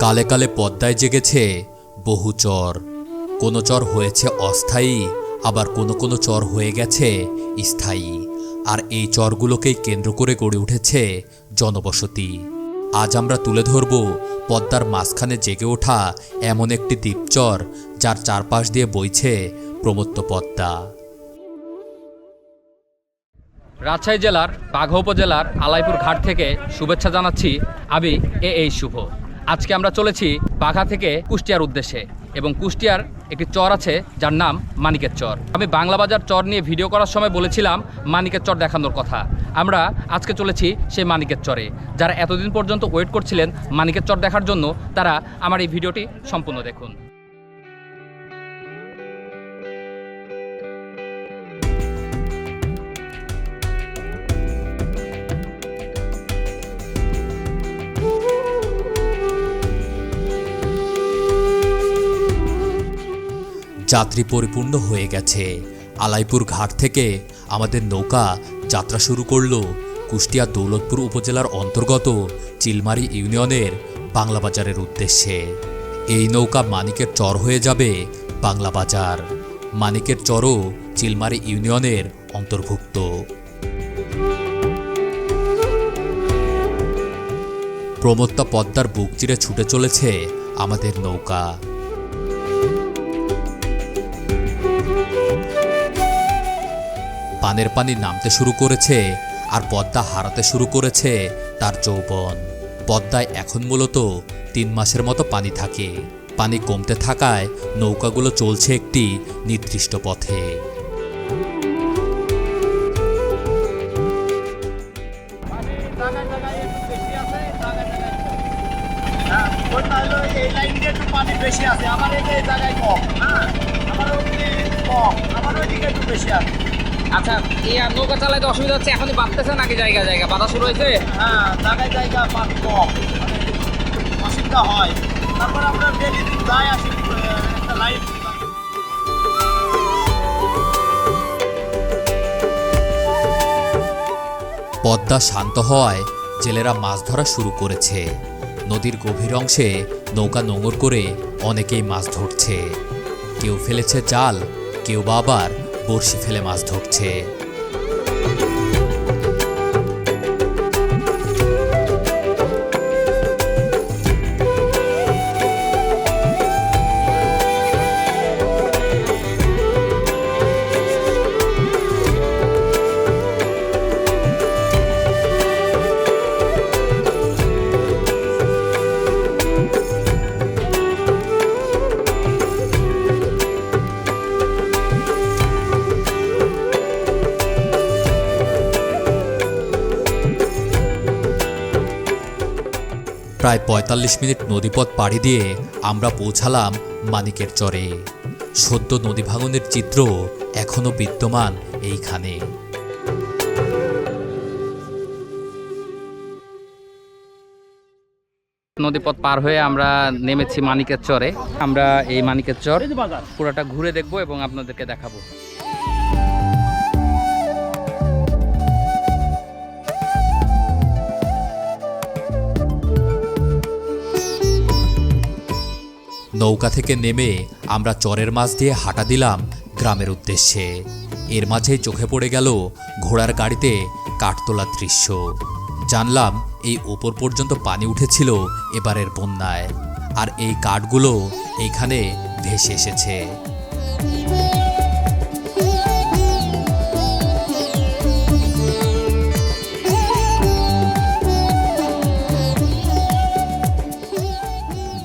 কালে কালে পদ্মায় জেগেছে বহু চর। কোনো চর হয়েছে অস্থায়ী, আবার কোনো কোনো চর হয়ে গেছে স্থায়ী। আর এই চরগুলোকেই কেন্দ্র করে গড়ে উঠেছে জনবসতি। আজ আমরা তুলে ধরব পদ্মার মাঝখানে জেগে ওঠা এমন একটি দ্বীপচর, যার চারপাশ দিয়ে বইছে প্রমত্ত পদ্মা। রাজশাহী জেলার বাঘা উপজেলার আলাইপুর ঘাট থেকে শুভেচ্ছা জানাচ্ছি আমি এ এই শুভ। আজকে আমরা চলেছি বাঘা থেকে কুষ্টিয়ার উদ্দেশ্যে এবং কুষ্টিয়ার একটি চর আছে যার নাম মানিকের চর। আমি বাংলা বাজার চর নিয়ে ভিডিও করার সময় বলেছিলাম মানিকের চর দেখানোর কথা। আমরা আজকে চলেছি সেই মানিকের চরে। যারা এতদিন পর্যন্ত ওয়েট করছিলেন মানিকের চর দেখার জন্য, তারা আমার এই ভিডিওটি সম্পূর্ণ দেখুন। যাত্রী পরিপূর্ণ হয়ে গেছে। আলাইপুর ঘাট থেকে আমাদের নৌকা যাত্রা শুরু করল কুষ্টিয়া দৌলতপুর উপজেলার অন্তর্গত চিলমারি ইউনিয়নের বাংলা বাজারের উদ্দেশ্যে। এই নৌকা মানিকের চর হয়ে যাবে বাংলা বাজার। মানিকের চরও চিলমারি ইউনিয়নের অন্তর্ভুক্ত। প্রমত্তা পদ্মার বুক চিরে ছুটে চলেছে আমাদের নৌকা। পানের পানি নামতে শুরু করেছে আর পদ্মা হারাতে শুরু করেছে তার যৌবন। পদ্মায় এখন মূলত তিন মাসের মতো পানি থাকে। পানি কমতে থাকায় নৌকাগুলো চলছে একটি নির্দিষ্ট পথে। আমার এই জায়গায় কম হ্যাঁ আমার ওদিকে কম আমার ওইদিকে একটু বেশি আছে। আচ্ছা এই নৌকা চালাইতে অসুবিধা হচ্ছে এখনই বাড়তেছে নাকি জায়গা জায়গা? বাধা শুরু হয়েছে? হ্যাঁ জায়গায় জায়গা কম। মানে অসুবিধা হয়। তারপর আমরা ডেলি যাই আসি একটা লাইন। পদ্মা শান্ত হওয়ায় জেলেরা মাছ ধরা শুরু করেছে। নদীর গভীর অংশে নৌকা নোঙর করে অনেকেই মাছ ধরছে। কেউ ফেলেছে জাল কেউ বা আবার বড়শি ফেলে মাছ ধরছে। প্রায় ৪৫ মিনিট নদীপথ পাড়ি দিয়ে আমরা পৌঁছালাম মানিকের চরে। সদ্য নদী ভাঙনের চিত্র এখনও বিদ্যমান এইখানে। নদীপথ পার হয়ে আমরা নেমেছি মানিকের চরে। আমরা এই মানিকের চর পুরোটা ঘুরে দেখব এবং আপনাদেরকে দেখাবো। নৌকা থেকে নেমে আমরা চরের মাছ দিয়ে হাঁটা দিলাম গ্রামের উদ্দেশ্যে। এর মাঝে চোখে পড়ে গেল ঘোড়ার গাড়িতে কাঠ তোলার দৃশ্য। জানলাম এই ওপর পর্যন্ত পানি উঠেছিল এবারের বন্যায়। আর এই কাঠগুলো এইখানে ভেসে এসেছে।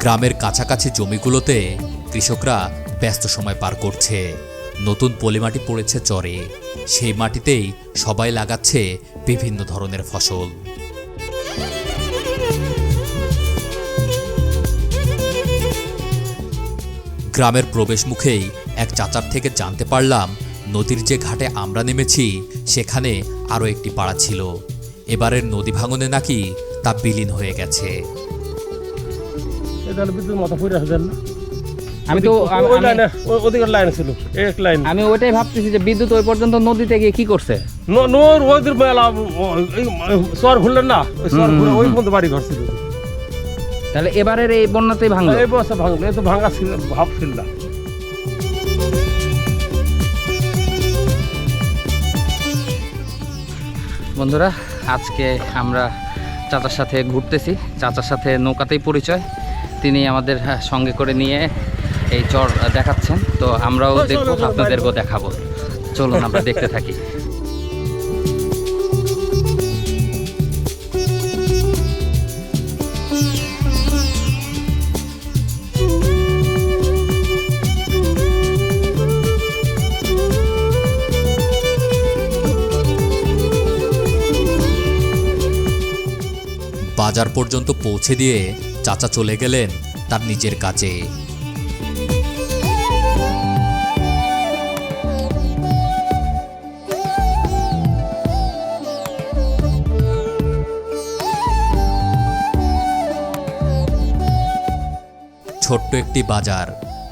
গ্রামের কাছাকাছি জমিগুলোতে কৃষকরা ব্যস্ত সময় পার করছে। নতুন পলিমাটি পড়েছে চরে। সেই মাটিতেই সবাই লাগাচ্ছে বিভিন্ন ধরনের ফসল। গ্রামের প্রবেশ মুখেই এক চাচার থেকে জানতে পারলাম, নদীর যে ঘাটে আমরা নেমেছি, সেখানে আরও একটি পাড়া ছিল। এবারের নদী ভাঙনে নাকি তা বিলীন হয়ে গেছে। বিদ্যুৎ মাথা পড়ে আসবেন না? আমি তো ওই- আমি- ওই আমি- লাইনে ও- লাইন ছিল এক লাইন। আমি ওইটাই ভাবতেছি যে বিদ্যুৎ ওই পর্যন্ত নদীতে গিয়ে কি করছে? নোর ওদের মেলা সর ঘুরলেন না? সর ঘুরে ওই পর্যন্ত বাড়ি ঘর ছিল। তাহলে এবারের এই বন্যাতেই ভাঙলো? এই বছর ভাঙলো এ তো ভাঙা ছিল ভাব ছিল না। বন্ধুরা আজকে আমরা চাচার সাথে ঘুরতেছি। চাচার সাথে নৌকাতেই পরিচয়। তিনি আমাদের হ্যাঁ, সঙ্গে করে নিয়ে এই চর দেখাচ্ছেন। তো আমরাও দেখব চল, আপনাদেরকেও দেখাবো। চলুন আমরা দেখতে থাকি। বাজার পর্যন্ত পৌঁছে দিয়ে চাচা চলে গেলেন তার নিজের কাজে ছোট্ট একটি বাজার।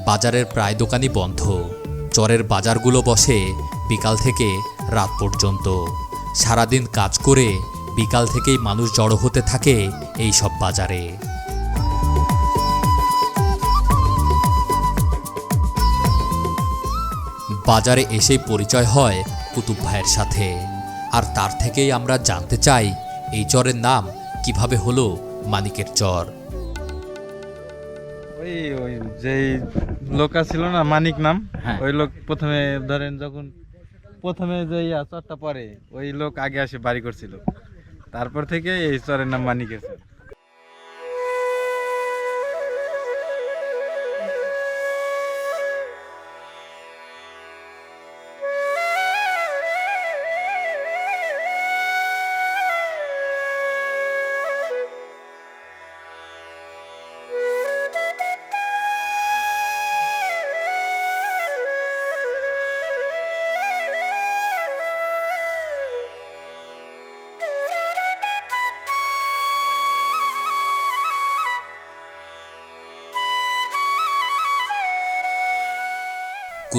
বাজারের প্রায় দোকানই বন্ধ। চরের বাজারগুলো বসে বিকাল থেকে রাত পর্যন্ত। সারাদিন কাজ করে বিকাল থেকেই মানুষ জড়ো হতে থাকে এই সব বাজারে। বাজারে এসেই পরিচয় হয় কুতুব ভাইয়ের সাথে। আর তার থেকেই আমরা জানতে চাই এই চরের নাম কীভাবে হলো মানিকের চর। ওই ওই যেই লোক ছিল না মানিক নাম হ্যাঁ। ওই লোক প্রথমে ধরেন যখন প্রথমে যে চরটা পরে ওই লোক আগে আসে বাড়ি করছিল। তারপর থেকে এই চরের নাম মানিকের চর।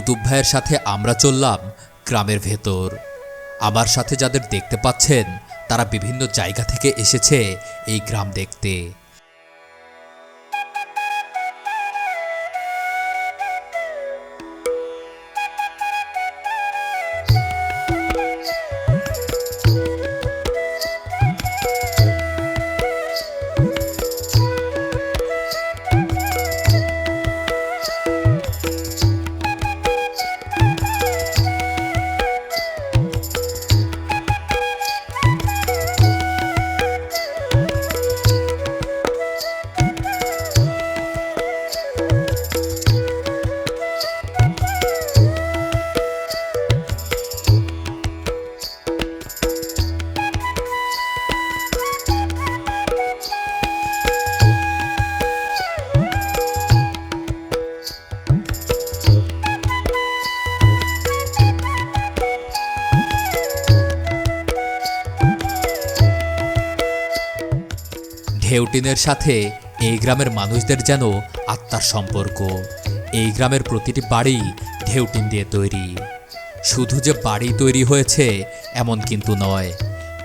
কুতুব ভাইয়ের সাথে আমরা চললাম গ্রামের ভেতর। আমার সাথে যাদের দেখতে পাচ্ছেন, তারা বিভিন্ন জায়গা থেকে এসেছে এই গ্রাম দেখতে। ঢেউটিনের সাথে এই গ্রামের মানুষদের যেন আত্মার সম্পর্ক। এই গ্রামের প্রতিটি বাড়ি ঢেউটিন দিয়ে তৈরি। শুধু যে বাড়ি তৈরি হয়েছে এমন কিন্তু নয়।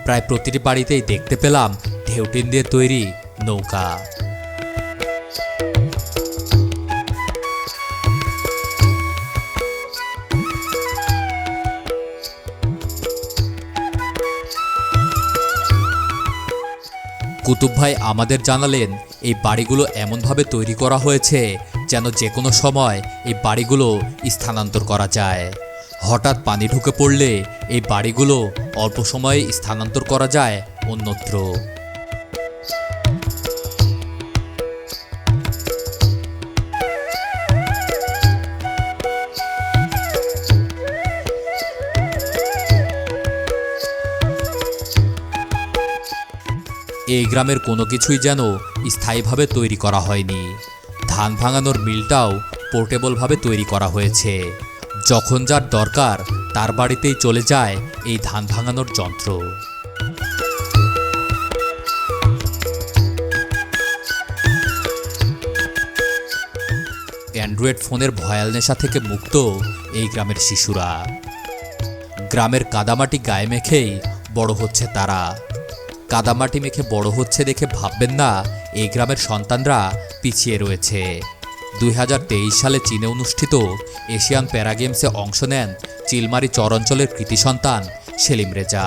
প্রায় প্রতিটি বাড়িতেই দেখতে পেলাম ঢেউটিন দিয়ে তৈরি নৌকা। কুতুব ভাই আমাদের জানালেন, এই বাড়িগুলো এমনভাবে তৈরি করা হয়েছে যেন যে কোনো সময় এই বাড়িগুলো স্থানান্তর করা যায়। হঠাৎ পানি ঢুকে পড়লে এই বাড়িগুলো অল্প সময়ে স্থানান্তর করা যায় অন্যত্র। এই গ্রামের কোনো কিছুই যেন স্থায়ীভাবে তৈরি করা হয়নি। ধান ভাঙানোর মিলটাও পোর্টেবলভাবে তৈরি করা হয়েছে। যখন যার দরকার, তার বাড়িতেই চলে যায় এই ধান ভাঙানোর যন্ত্র। অ্যান্ড্রয়েড ফোনের ভয়াল নেশা থেকে মুক্ত এই গ্রামের শিশুরা। গ্রামের কাদামাটি গায়ে মেখেই বড় হচ্ছে তারা। কাদামাটি মেখে বড় হচ্ছে দেখে ভাববেন না, এই গ্রামের সন্তানরা পিছিয়ে রয়েছে। দুই হাজার তেইশ সালে চীনে অনুষ্ঠিত এশিয়ান প্যারা গেমসে অংশ নেন চিলমারি চরাঞ্চলের কৃতি সন্তান সেলিম রেজা।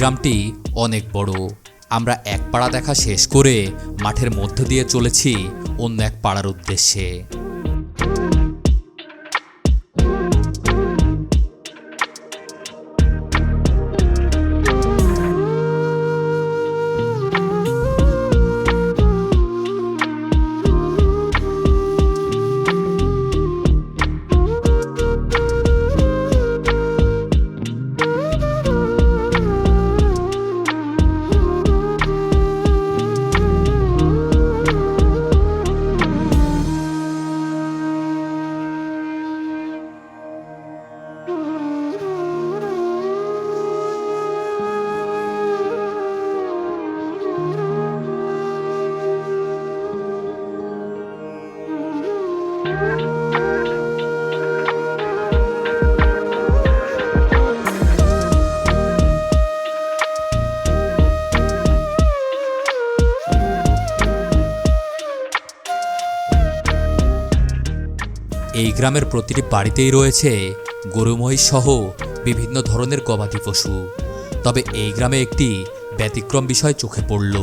গ্রামটি অনেক বড়। আমরা এক পাড়া দেখা শেষ করে মাঠের মধ্য দিয়ে চলেছি অন্য এক পাড়ার উদ্দেশ্যে। গ্রামের প্রতিটি বাড়িতেই রয়েছে গরুমহিষ সহ বিভিন্ন ধরনের গবাদি পশু। তবে এই গ্রামে একটি ব্যতিক্রম বিষয় চোখে পড়ল।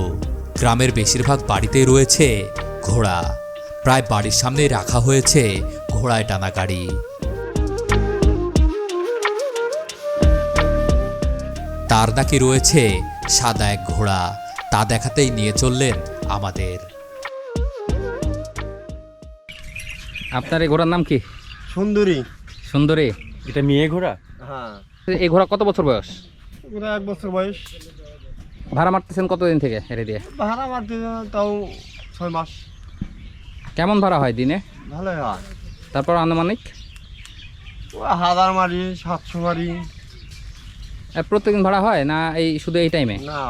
গ্রামের বেশিরভাগ বাড়িতেই রয়েছে ঘোড়া। প্রায় বাড়ির সামনেই রাখা হয়েছে ঘোড়ায় টানা গাড়ি। তার নাকি রয়েছে সাদা এক ঘোড়া, তা দেখাতেই নিয়ে চললেন আমাদের। আপনার এই ঘোড়ার নাম কি? সুন্দরী। সুন্দরী। এটা মেয়ে ঘোড়া? হ্যাঁ। এই ঘোড়া কত বছর বয়স? ওরা এক বছর বয়স। ভাড়া মারতেছেন কতদিন থেকে হেরে দিয়ে? ভাড়া মারতে তাও ছয় মাস। কেমন ভাড়া হয় দিনে? ভালোই হয়। তারপর আনুমানিক? হাজার মারি সাতশো মারি। এ, প্রত্যেকদিন ভাড়া হয় না এই শুধু এই টাইমে না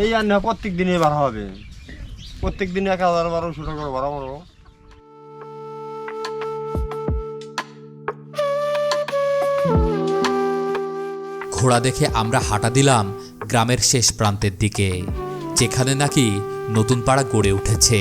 এই আর না প্রত্যেক দিনে ভাড়া হবে। প্রত্যেক দিনে এক হাজার বারোশো টাকা ভাড়া মারবো ঘোড়া দেখে আমরা হাঁটা দিলাম গ্রামের শেষ প্রান্তের দিকে, যেখানে নাকি নতুন পাড়া গড়ে উঠেছে।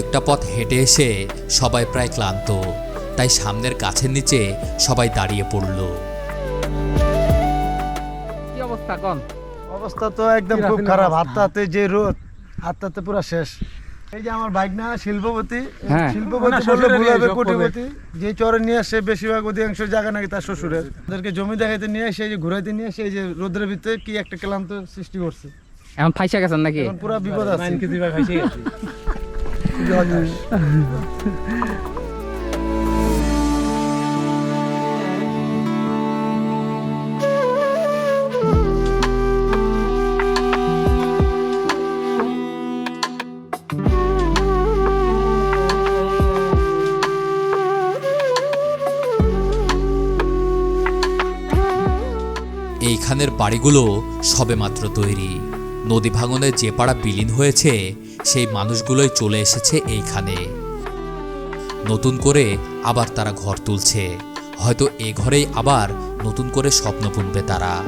অনেকটা পথ হেঁটে এসে সবাই প্রায় ক্লান্ত। তাই সামনের গাছের নিচে সবাই দাঁড়িয়ে পড়ল। কি অবস্থা কন? অবস্থা তো একদম খুব খারাপ। হাতে হাতে যে রোদ হাতে হাতে পুরো শেষ। এই যে আমার বাইক না শিল্পপতি হ্যাঁ। শিল্পপতি না, বললে ভুল হবে কোটিপতি। যে চরে নিয়ে আসে বেশিরভাগ অধিকাংশ জায়গা নাকি তার শ্বশুরের। ওদেরকে জমি দেখাইতে নিয়ে এসে এই যে ঘুরাইতে নিয়ে এসে এই যে রোদের ভিতরে কি একটা ক্লান্ত সৃষ্টি করছে। এখন ফাইসা গেছেন নাকি? এখন পুরো বিপদ আছে। খুবই হতাশ। এইখানের বাড়িগুলো সবেমাত্র তৈরি নদী ভাঙনে যে পাড়া বিলীন হয়েছে সেই মানুষগুলোই চলে এসেছে এইখানে। নতুন করে আবার তারা ঘর তুলছে। হয়তো এ ঘরেই আবার নতুন করে স্বপ্ন বুনবে তারা।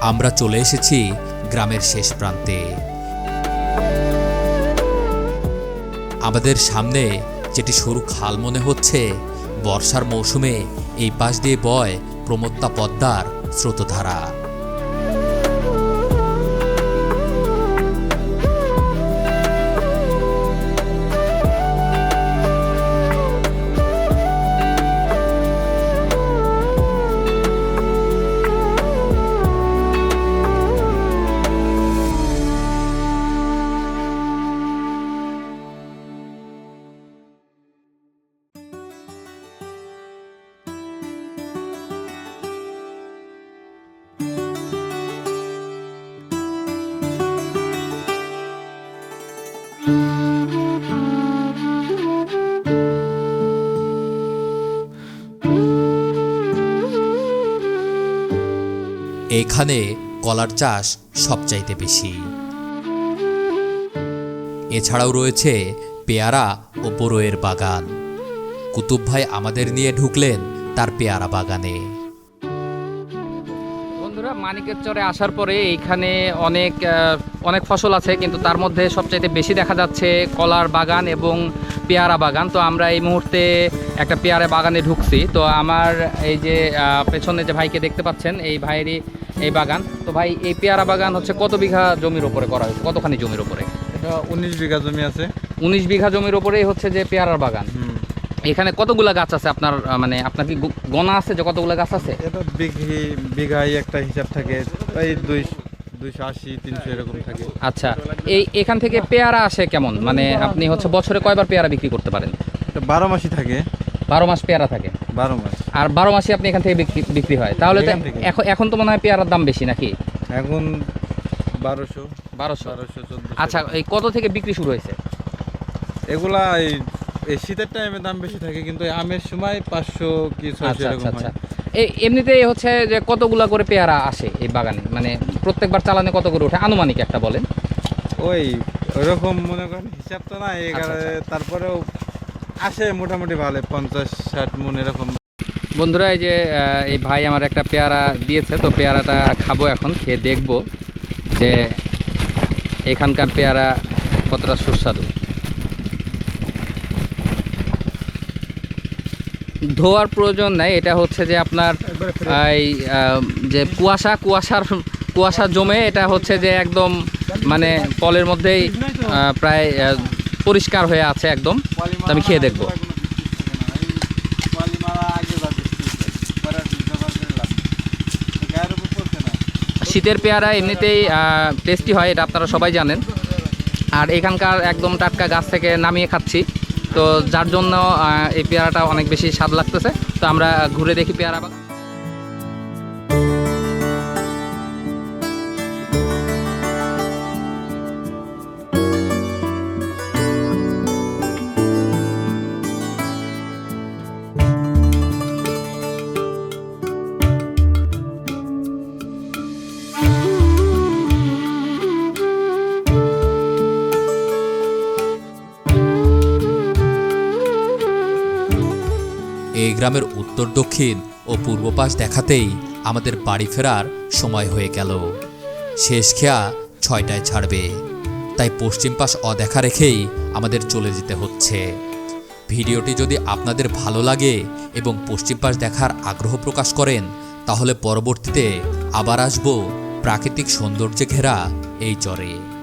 আমরা চলে এসেছি গ্রামের শেষ প্রান্তে। আমাদের সামনে যেটি সরু খাল মনে হচ্ছে, বর্ষার মৌসুমে এই পাশ দিয়ে বয় প্রমত্তা পদ্মার স্রোতধারা। এখানে কলার চাষ সবচাইতে বেশি। এছাড়াও রয়েছে পেয়ারা ও বড়োয়ের বাগান। কুতুব ভাই আমাদের নিয়ে ঢুকলেন তার পেয়ারা বাগানে। বন্ধুরা, মানিকের চরে আসার পরে এইখানে অনেক অনেক ফসল আছে কিন্তু তার মধ্যে সবচাইতে বেশি দেখা যাচ্ছে কলার বাগান এবং পেয়ারা বাগান। তো আমরা এই মুহূর্তে একটা পেয়ারা বাগানে ঢুকছি। তো আমার এই যে পেছনে যে ভাইকে দেখতে পাচ্ছেন এই ভাইয়েরই এই বাগান। তো ভাই এই পেয়ারা বাগান হচ্ছে কত বিঘা জমির উপরে করা হয়েছে? কতখানি জমির উপরে? এটা উনিশ বিঘা জমি আছে। উনিশ বিঘা জমির উপরেই হচ্ছে যে পেয়ারার বাগান। এখানে কতগুলা গাছ আছে আপনার মানে আপনার কি গোনা আছে যে কতগুলা গাছ আছে? এটা বিঘি বিঘায় একটা হিসাব থাকে। এই দুই দুইশো আশি তিনশো এরকম থাকে। আচ্ছা এই এখান থেকে পেয়ারা আসে কেমন? মানে আপনি হচ্ছে বছরে কয়বার পেয়ারা বিক্রি করতে পারেন? এটা বারো মাসই থাকে। বারো মাস পেয়ারা থাকে? বারো মাস। আর বারো মাসে আপনি এখান থেকে বিক্রি বিক্রি হয়। তাহলে তো এখন এখন তো মনে হয় পেয়ারার দাম বেশি নাকি? এখন বারোশো। বারোশো? আচ্ছা এই কত থেকে বিক্রি শুরু হয়েছে? এগুলা এই এই শীতের টাইমে দাম বেশি থাকে কিন্তু আমের সময় পাঁচশো কি ছয়শো আচ্ছা আচ্ছা। আচ্ছা এই এমনিতে হচ্ছে যে কতগুলো করে পেয়ারা আসে এই বাগানে? মানে প্রত্যেকবার চালানে কত করে ওঠে? আনুমানিক একটা বলেন। ওই ওরকম মনে করেন হিসাব তো না এই আচ্ছা, তারপরেও আসে মোটামুটি ভালো পঞ্চাশ ষাট মন এরকম। বন্ধুরা এই যে এই ভাই আমার একটা পেয়ারা দিয়েছে তো পেয়ারাটা খাব এখন খেয়ে দেখব যে এখানকার পেয়ারা কতটা সুস্বাদু। ধোয়ার প্রয়োজন নাই এটা হচ্ছে যে আপনার এই যে কুয়াশা কুয়াশার কুয়াশা জমে এটা হচ্ছে যে একদম মানে কলের মধ্যেই প্রায় পরিষ্কার হয়ে আছে একদম। তো আমি খেয়ে দেখব। শীতের পেয়ারা এমনিতেই টেস্টি হয় এটা আপনারা সবাই জানেন। আর এখানকার একদম টাটকা গাছ থেকে নামিয়ে খাচ্ছি। তো যার জন্য এই পেয়ারাটা অনেক বেশি স্বাদ লাগতেছে। তো আমরা ঘুরে দেখি পেয়ারা গ্রামের উত্তর, দক্ষিণ ও পূর্ব পাশ দেখাতেই আমাদের বাড়ি ফেরার সময় হয়ে গেল। শেষ খেয়া ছয়টায় ছাড়বে। তাই পশ্চিম পাশ অদেখা রেখেই আমাদের চলে যেতে হচ্ছে। ভিডিওটি যদি আপনাদের ভালো লাগে এবং পশ্চিম পাশ দেখার আগ্রহ প্রকাশ করেন, তাহলে পরবর্তীতে আবার আসব প্রাকৃতিক সৌন্দর্যে ঘেরা এই চরে।